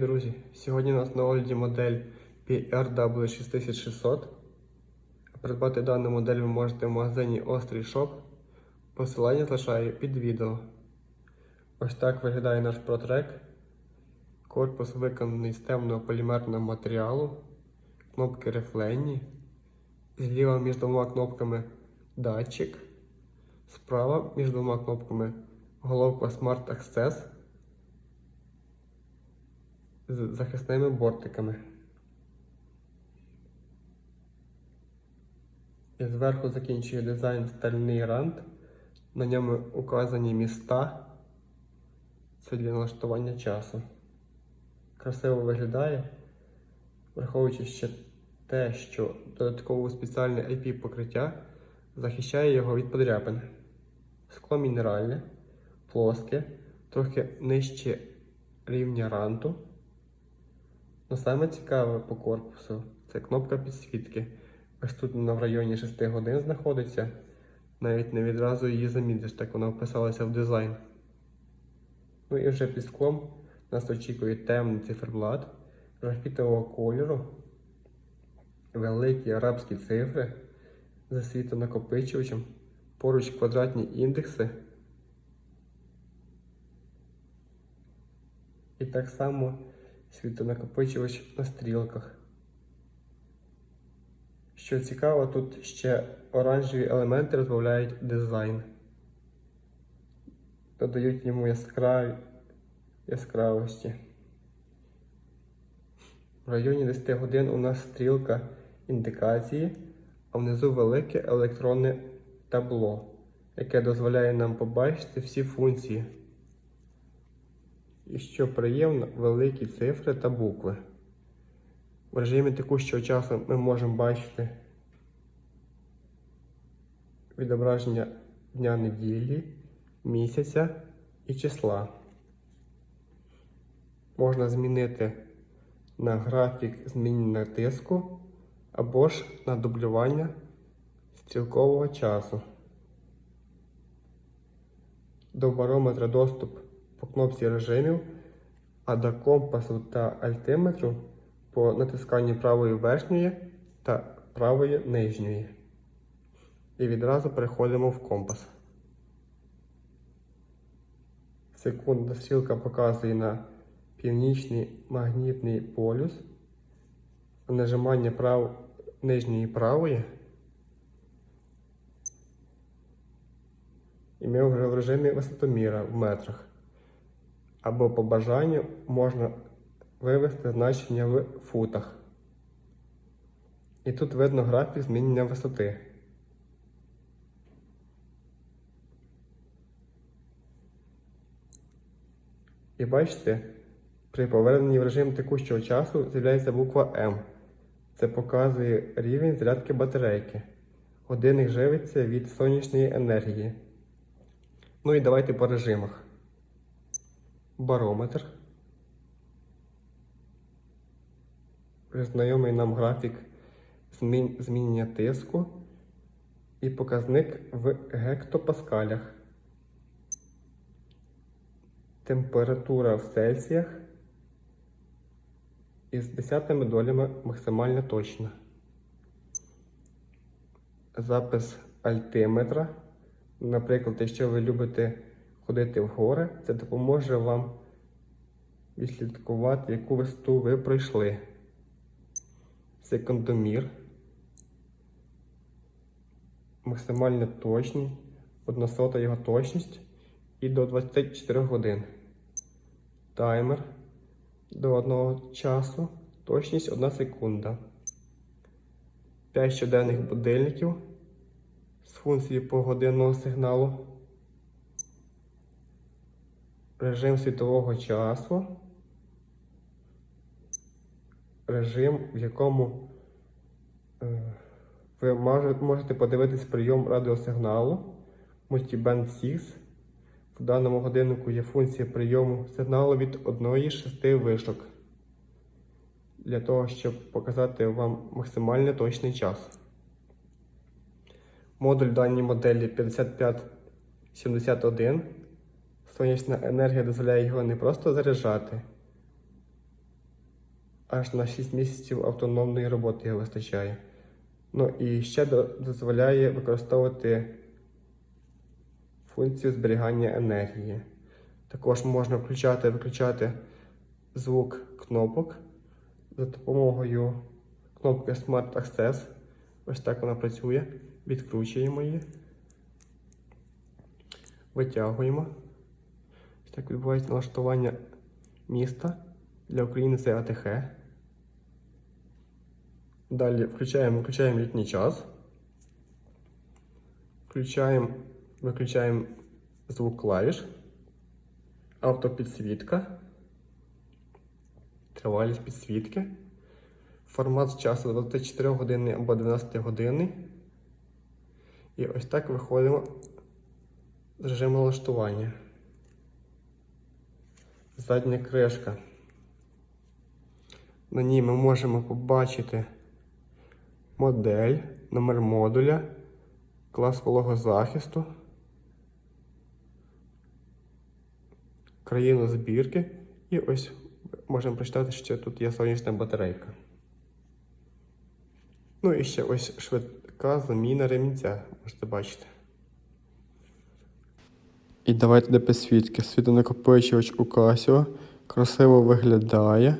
Друзі, сьогодні у нас на огляді модель PRW6600. Придбати дану модель ви можете в магазині Острий Шоп. Посилання залишаю під відео. Ось так виглядає наш протрек. Корпус виконаний з темного полімерного матеріалу. Кнопки рифлені. Зліва між двома кнопками датчик. Справа між двома кнопками головка Smart Access з захисними бортиками. І зверху закінчує дизайн стальний рант. На ньому указані міста. Це для налаштування часу. Красиво виглядає, враховуючи ще те, що додатково спеціальне IP покриття захищає його від подряпин. Скло мінеральне, плоске, трохи нижче рівня ранту. Ну, саме цікаве по корпусу це кнопка підсвітки. Ось тут вона в районі 6 годин знаходиться. Навіть не відразу її замітиш, так вона вписалася в дизайн. Ну і вже під склом нас очікує темний циферблат графітового кольору, великі арабські цифри за світонакопичувачем, поруч квадратні індекси. І так само світонакопичувач на стрілках. Що цікаво, тут ще оранжеві елементи розбавляють дизайн. Додають йому яскраві яскравості. В районі 10 годин у нас стрілка індикації, а внизу велике електронне табло, яке дозволяє нам побачити всі функції. І що приємно, великі цифри та букви. В режимі текущого часу ми можемо бачити відображення дня неділі, місяця і числа. Можна змінити на графік змінення тиску або ж на дублювання стрілкового часу. До барометра доступ по кнопці режимів, а до компасу та альтиметру по натисканню правої верхньої та правої нижньої. І відразу переходимо в компас. Секундна стрілка показує на північний магнітний полюс. Нажимання прав... нижньої правої. І ми вже в режимі висотоміра в метрах. Або по бажанню можна вивести значення в футах. І тут видно графік змінення висоти. І бачите, при поверненні в режим текущого часу з'являється буква М. Це показує рівень зарядки батарейки. Годинник живиться від сонячної енергії. Ну і давайте по режимах. Барометр. Знайомий нам графік змін... змінення тиску і показник в гектопаскалях. Температура в Цельсіях із десятими долями максимально точна. Запис альтиметра. Наприклад, якщо ви любите ходити в гори, це допоможе вам відслідкувати, яку висоту ви пройшли. Секундомір. Максимально точний, одна сота його точність і до 24 годин. Таймер до 1 часу, точність 1 секунда. 5 щоденних будильників з функцією погодинного сигналу. Режим світового часу. Режим, в якому е, ви можете подивитись прийом радіосигналу Multiband 6. В даному годиннику є функція прийому сигналу від одної з шести вишок. Для того, щоб показати вам максимально точний час. Модуль даній моделі 5571. Сонячна енергія дозволяє його не просто заряджати, аж на 6 місяців автономної роботи його вистачає. Ну і ще дозволяє використовувати функцію зберігання енергії. Також можна включати виключати звук кнопок за допомогою кнопки Smart Access. Ось так вона працює. Відкручуємо її. Витягуємо. Так відбувається налаштування міста. Для України це АТХ. Далі включаємо, включаємо літній час. Включаємо, виключаємо звук клавіш. Автопідсвітка. Тривалість підсвітки. Формат часу 24 години або 12 години. І ось так виходимо з режиму налаштування. Задня кришка. На ній ми можемо побачити модель, номер модуля, клас вологозахисту, країну збірки і ось можемо прочитати, що тут є сонячна батарейка. Ну і ще ось швидка заміна ремінця, можете бачити. І давайте до підсвітки. Світонакопичувач у Casio. Красиво виглядає.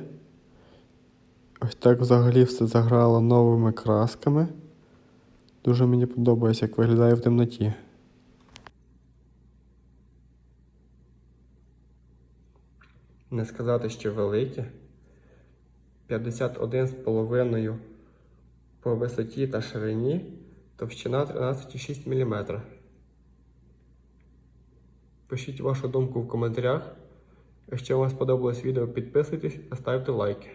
Ось так взагалі все заграло новими красками. Дуже мені подобається, як виглядає в темноті. Не сказати, що велике. 51,5 по висоті та ширині, товщина 13,6 мм. Пишіть вашу думку в коментарях. Якщо вам сподобалось відео, підписуйтесь та ставте лайки.